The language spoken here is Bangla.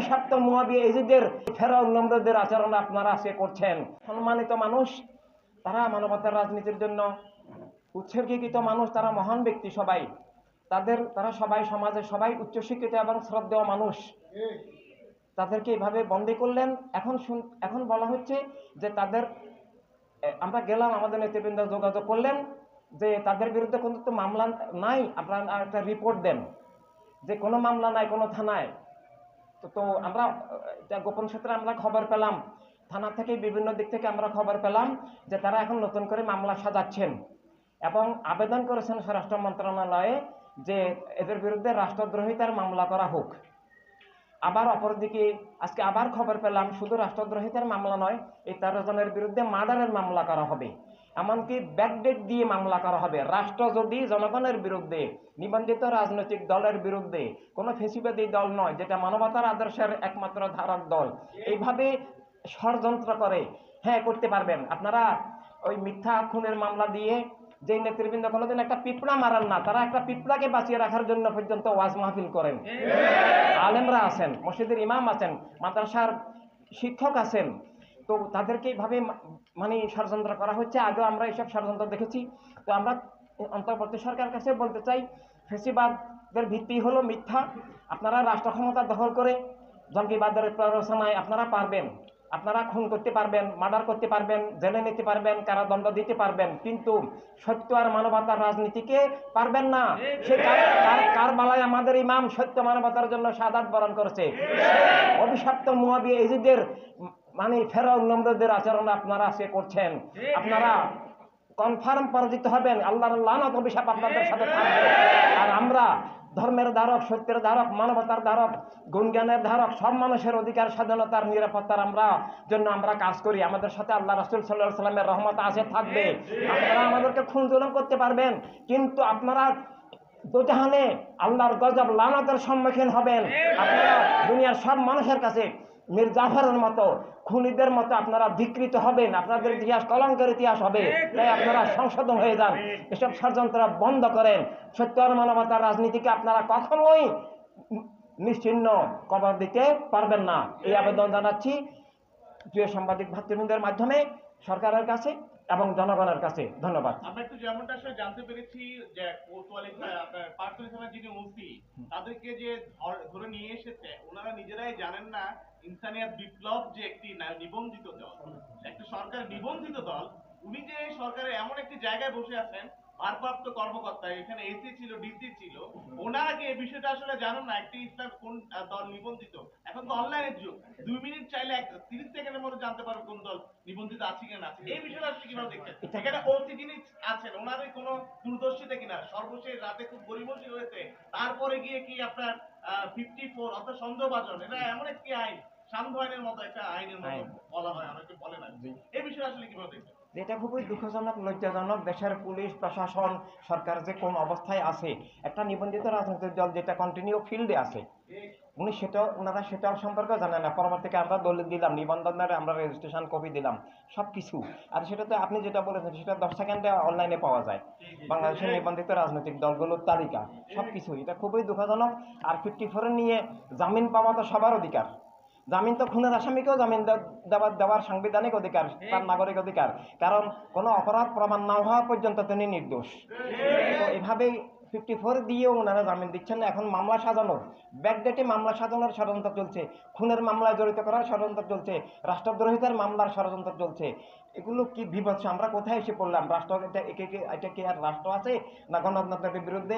অভিশপ্ত মুয়াবি এজিদের ফেরাউন নম্রদের আচরণ আপনারা সে করছেন। সম্মানিত মানুষ, তারা মানবতার রাজনীতির জন্য উৎসর্গীকৃত মানুষ, তারা মহান ব্যক্তি সবাই। তাদের, তারা সবাই সমাজে সবাই উচ্চশিক্ষিত এবং শ্রদ্ধেয় মানুষ। তাদেরকে এইভাবে বন্দি করলেন। এখন শুন- এখন বলা হচ্ছে যে তাদের আমরা গেলাম আমাদের নেতৃবৃন্দ যোগাযোগ করলেন যে তাদের বিরুদ্ধে কোনো তো মামলা নাই। আপনারা একটা রিপোর্ট দেন। যে কোনো মামলা নাই, কোনো থানায়। তো আমরা গোপন সূত্রে আমরা খবর পেলাম। থানা থেকে বিভিন্ন দিক থেকে আমরা খবর পেলাম যে তারা এখন নতুন করে মামলা সাজাচ্ছেন এবং আবেদন করেছেন স্বরাষ্ট্র মন্ত্রণালয়ে যে এদের বিরুদ্ধে রাষ্ট্রদ্রোহিতার মামলা করা হোক। আবার অপরদিকে আজকে আবার খবর পেলাম, শুধু রাষ্ট্রদ্রোহিতার মামলা নয়, এই তেরো জনের বিরুদ্ধে মার্ডারের মামলা করা হবে। এমনকি ব্যাকডেট দিয়ে মামলা করা হবে। রাষ্ট্র যদি জনগণের বিরুদ্ধে নিবন্ধিত রাজনৈতিক দলের বিরুদ্ধে কোনো ফেসিবাদী দল নয় যেটা মানবতার আদর্শের একমাত্র ধারক দল এইভাবে ষড়যন্ত্র করে হ্যাঁ করতে পারবেন। আপনারা ওই মিথ্যা খুনের মামলা দিয়ে যে নেতৃবৃন্দ কোনোদিন একটা পিঁপড়া মারান না তারা একটা পিঁপড়াকে বাঁচিয়ে রাখার জন্য পর্যন্ত ওয়াজ মাহফিল করেন। আলেমরা আছেন মসজিদের ইমাম আছেন মাদ্রাসার শিক্ষক আছেন তো তাদেরকে এইভাবে মানে ষড়যন্ত্র করা হচ্ছে। আগেও আমরা এইসব ষড়যন্ত্র দেখেছি। তো আমরা অন্তর্বর্তী সরকার কাছে বলতে চাই, ফেসিবাদের ভিত্তি হলো মিথ্যা। আপনারা রাষ্ট্র ক্ষমতা দখল করে জঙ্গিবাদের প্ররোচনায় আপনারা পারবেন। আপনারা খুন করতে পারবেন, মার্ডার করতে পারবেন, জেলে নিতে পারবেন, কারাদণ্ড দিতে পারবেন। কিন্তু সত্য আর মানবতার রাজনীতিকে পারবেন না। সে কার বালায় আমাদের ইমাম সত্য মানবতার জন্য সাদাত বরণ করেছে। অভিশপ্ত মুয়াবি এজিদের মানে ফেরাউন নম্রদের আচরণ আপনারা সে করছেন। আপনারা কনফার্ম পরাজিত হবেন আল্লাহর লানত অভিশাপ আপনাদের সাথে থাকবে। আর আমরা ধর্মের ধারক সত্যের ধারক মানবতার ধারক গুণজ্ঞানের ধারক সব মানুষের অধিকার স্বাধীনতার নিরাপত্তার আমরা জন্য আমরা কাজ করি। আমাদের সাথে আল্লাহ রসুল সাল্লাহ সাল্লামের রহমত আছে থাকবে। আপনারা আমাদেরকে খুন জুলুম করতে পারবেন কিন্তু আপনারা দুজাহানে আল্লাহর গজব লানতের সম্মুখীন হবেন। আপনারা দুনিয়ার সব মানুষের কাছে মীর জাফরের মতো, খুনিদের মতো আপনারা বিকৃত হবেন, আপনাদের ইতিহাস কলঙ্কের ইতিহাস হবে, তাই আপনারা সংশোধন হয়ে যান। এসব ষড়যন্ত্র বন্ধ করেন। সত্য আর মানবতার রাজনীতিকে আপনারা কখনোই নিশ্চিহ্ন কবর দিতে পারবেন না। এই আবেদন জানাচ্ছি প্রিয় সাংবাদিক ভাতৃবৃন্দের মাধ্যমে। সরকারের কাছে এবং জনগণের কাছে ধন্যবাদ। আমরা একটু যেমনটা আসলে জানতে পেরেছি যে কোতোয়ালি আপনার থানার যিনি ওসি তাদেরকে যে ধরে নিয়ে এসেছে ওনারা নিজেরাই জানেন না ইনসানিয়াত বিপ্লব যে একটি নিবন্ধিত দল। একটা সরকার নিবন্ধিত দল উনি যে সরকারের এমন একটি জায়গায় বসে আছেন ভারপ্রাপ্ত কর্মকর্তা এখানে এসি ছিল ডিসি ছিল ওনারা কি এই বিষয়টা আসলে জানেন না একটি ইসলাম কোন দল নিবন্ধিত? তো অনলাইনের যুগ দুই মিনিট চাইলে এক তিরিশ সেকেন্ডের মধ্যে জানতে পারবে কোন দল নিবন্ধিত আছে কিনা আছে। এই বিষয়টা আসলে কীভাবে দেখছেন? এখানে ওসি যিনি আছেন ওনারই কোনো দূরদর্শিতা কিনা। সর্বশেষ রাতে খুব গরিবসী হয়েছে। তারপরে গিয়ে কি আপনার ফিফটি ফোর অর্থাৎ সন্দেহভাজন এটা এমন একটি আইন সান্ধ্য আইনের মতো একটা আইনের মতো বলা হয় অনেকে বলে না। এই বিষয়ে আসলে কীভাবে দেখছেন? যেটা খুবই দুঃখজনক লজ্জাজনক। দেশের পুলিশ প্রশাসন সরকার যে কোন অবস্থায় আছে একটা নিবন্ধিত রাজনৈতিক দল যেটা কন্টিনিউ ফিল্ডে আছে উনি সেটাও ওনারা সেটাও সম্পর্কে জানেন না। পরবর্তীকে আমরা দলিল দিলাম, নিবন্ধনের আমরা রেজিস্ট্রেশন কপি দিলাম সব কিছু আর সেটা তো আপনি যেটা বলেছেন, সেটা দশ সেকেন্ডে অনলাইনে পাওয়া যায়। বাংলাদেশের নিবন্ধিত রাজনৈতিক দলগুলোর তালিকা সব কিছু এটা খুবই দুঃখজনক। আর ফিফটি ফোরে নিয়ে জামিন পাওয়া তো সবার অধিকার। জামিন তো খুনের আসামিকেও জামিন দেওয়ার দেওয়ার সাংবিধানিক অধিকার, তার নাগরিক অধিকার। কারণ কোনো অপরাধ প্রমাণ না হওয়া পর্যন্ত তিনি নির্দোষ। তো এভাবেই ফিফটি ফোর দিয়েও ওনারা জামিন দিচ্ছেন না। এখন মামলা সাজানোর, ব্যাকডেটে মামলা সাজানোর ষড়যন্ত্র চলছে। খুনের মামলায় জড়িত করার ষড়যন্ত্র চলছে। রাষ্ট্রদ্রোহিতার মামলার ষড়যন্ত্র চলছে। এগুলো কি বিভৎস আমরা কোথায় এসে পড়লাম? রাষ্ট্র, এটা এটা কি আর রাষ্ট্র আছে না গণতন্ত্রের বিরুদ্ধে?